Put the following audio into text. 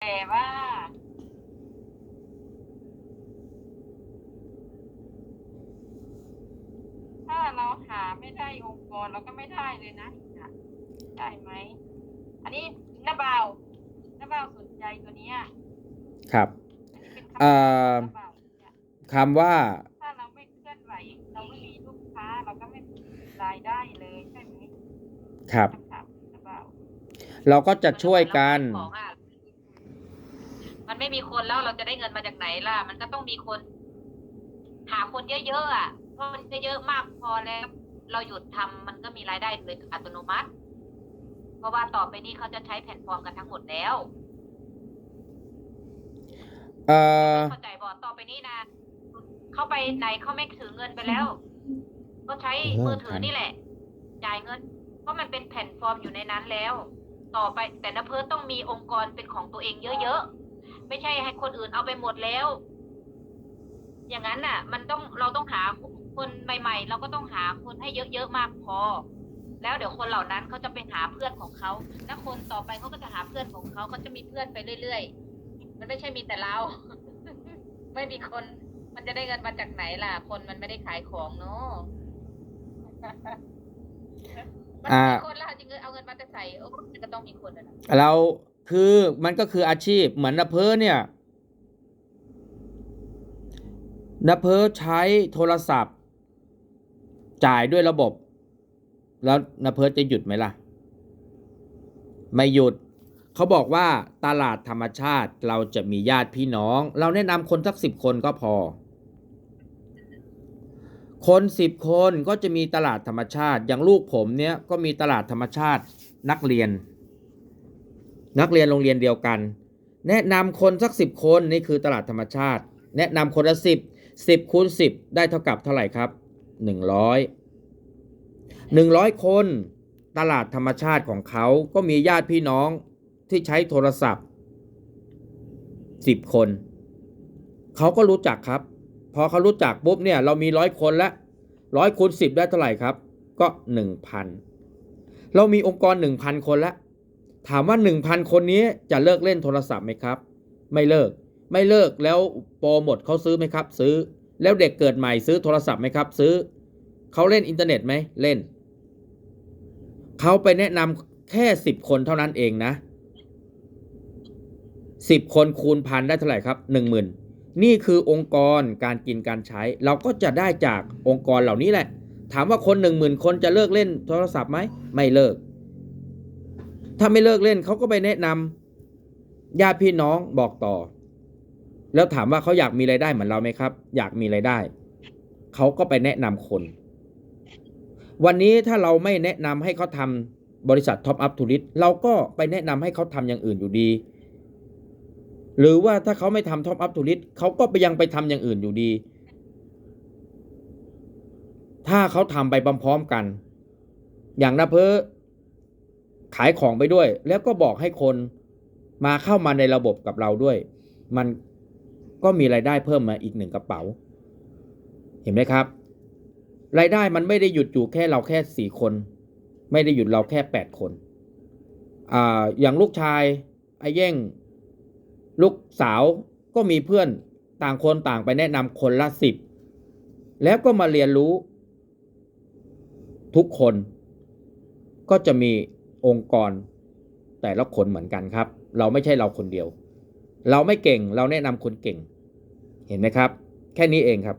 แต่ว่า ถ้าเราหาไม่ได้องค์กรเราก็ไม่ได้เลยนะได้ไหม อันนี้น้าเบาน้าเบาสนใจตัวเนี้ยครับอันนี้เป็นคำเอ่อน้าเบาเนี่ยคำว่า ถ้าเราไม่เคลื่อนไหว เราไม่มีลูกค้า เราก็ไม่มีรายได้เลยใช่ไหมครับคำถามน้าเบาเราก็จะช่วยกันของอะ มันไม่มีคนแล้วเราจะได้เงินมาจากไหนล่ะ มันก็ต้องมีคน หาคนเยอะๆอะเพราะมันเยอะๆมากพอแล้ว เราหยุดทำมันก็มีรายได้โดยอัตโนมัติ เพราะว่าต่อไปนี้เขาจะใช้แพลตฟอร์มกันทั้งหมดแล้วเอ่อเข้าใจบอกต่อไปนี้นะเข้าไปไหนเขาไม่ถือเงินไปแล้ว ก็ใช้มือถือนี่แหละ จ่ายเงิน เพราะมันเป็นแพลตฟอร์มอยู่ในนั้นแล้ว ต่อไปแต่นะเพิร์ต้องมีองค์กรเป็นของตัวเองเยอะๆ ไม่ใช่ให้คนอื่นเอาไปหมดแล้ว อย่างนั้นน่ะ มันต้องเราต้องหาคนใหม่ ๆ เราก็ต้องหาคนให้เยอะๆมากพอ แล้วเดี๋ยวคนเหล่านั้นเขาจะไปหาเพื่อนของเขาแล้วคนต่อไปเขาก็จะหาเพื่อนของเขาเขาจะมีเพื่อนไปเรื่อยๆ มันไม่ใช่มีแต่เรา ไม่มีคน มันจะได้เงินมาจากไหนล่ะ คนมันไม่ได้ขายของเนาะมันอ่ามีคนแล้วจริงๆเอาเงินมาจะใส่โอ้มันก็ต้องมีคนนะเรา คือมันก็คืออาชีพเหมือนนเพอเนี่ยนเพอใช้โทรศัพท์ จ่ายด้วยระบบ แล้วนเพอจะหยุดไหมล่ะ ไม่หยุดเขาบอกว่าตลาดธรรมชาติเราจะมีญาติพี่น้อง เราแนะนำคนสักสิบคนก็พอ คนสิบคนก็จะมีตลาดธรรมชาติ อย่างลูกผมเนี่ยก็มีตลาดธรรมชาตินักเรียน นักเรียนโรงเรียนเดียวกัน แนะนำคนสักสิบคนนี่คือตลาดธรรมชาติ แนะนำคนละสิบสิบคูณสิบได้เท่ากับเท่าไหร่ครับหนึ่งร้อยหนึ่งร้อยคนตลาดธรรมชาติของเขาก็มีญาติพี่น้องที่ใช้โทรศัพท์สิบคน เขาก็รู้จักครับ พอเขารู้จักปุ๊บเนี่ยเรามีร้อยคนละร้อยคูณสิบได้เท่าไหร่ครับ ก็หนึ่งพันเรามีองค์กรหนึ่งพันคนละ ถามว่าหนึ่งพันคนนี้จะเลิกเล่นโทรศัพท์ไหมครับ ไม่เลิก ไม่เลิกแล้วโปรหมดเขาซื้อไหมครับ ซื้อ แล้วเด็กเกิดใหม่ซื้อโทรศัพท์ไหมครับ ซื้อเขาเล่นอินเทอร์เน็ตไหมเล่นเขาไปแนะนำแค่สิบคนเท่านั้นเองนะสิบคนคูณพันได้เท่าไหร่ครับหนึ่งหมื่นนี่คือองค์กรการกินการใช้ เราก็จะได้จากองค์กรเหล่านี้แหละ ถามว่าคนหนึ่งหมื่นคนจะเลิกเล่นโทรศัพท์ไหมไม่เลิก ถ้าไม่เลิกเล่นเขาก็ไปแนะนำญาติพี่น้องบอกต่อ แล้วถามว่าเขาอยากมีไรายได้เหมือนเราไหมครับ อยากมีไรายได้เขาก็ไปแนะนำคน วันนี้ถ้าเราไม่แนะนำให้เขาทำบริษัทท็อปอัพทูริสเราก็ไปแนะนำให้เขาทำอย่างอื่นอยู่ดี หรือว่าถ้าเขาไม่ทำท็อปอัพทูริสเขาก็ไปยังไปทำอย่างอื่นอยู่ดี ถ้าเขาทำไปพร้อมๆกัน อย่างนาเพอ ขายของไปด้วย แล้วก็บอกให้คนมาเข้ามาในระบบกับเราด้วย มันก็มีรายได้เพิ่มมาอีกหนึ่งกระเป๋า เห็นไหมครับ รายได้มันไม่ได้หยุดอยู่แค่เราแค่สี่คน ไม่ได้หยุดเราแค่แปดคนอ่าอย่างลูกชายไอ้เย่ง ลูกสาวก็มีเพื่อนต่างคนต่างไปแนะนำคนละสิบแล้วก็มาเรียนรู้ ทุกคนก็จะมี องค์กร แต่ละคนเหมือนกันครับ เราไม่ใช่เราคนเดียว เราไม่เก่งเราแนะนำคนเก่ง เห็นไหมครับ แค่นี้เองครับ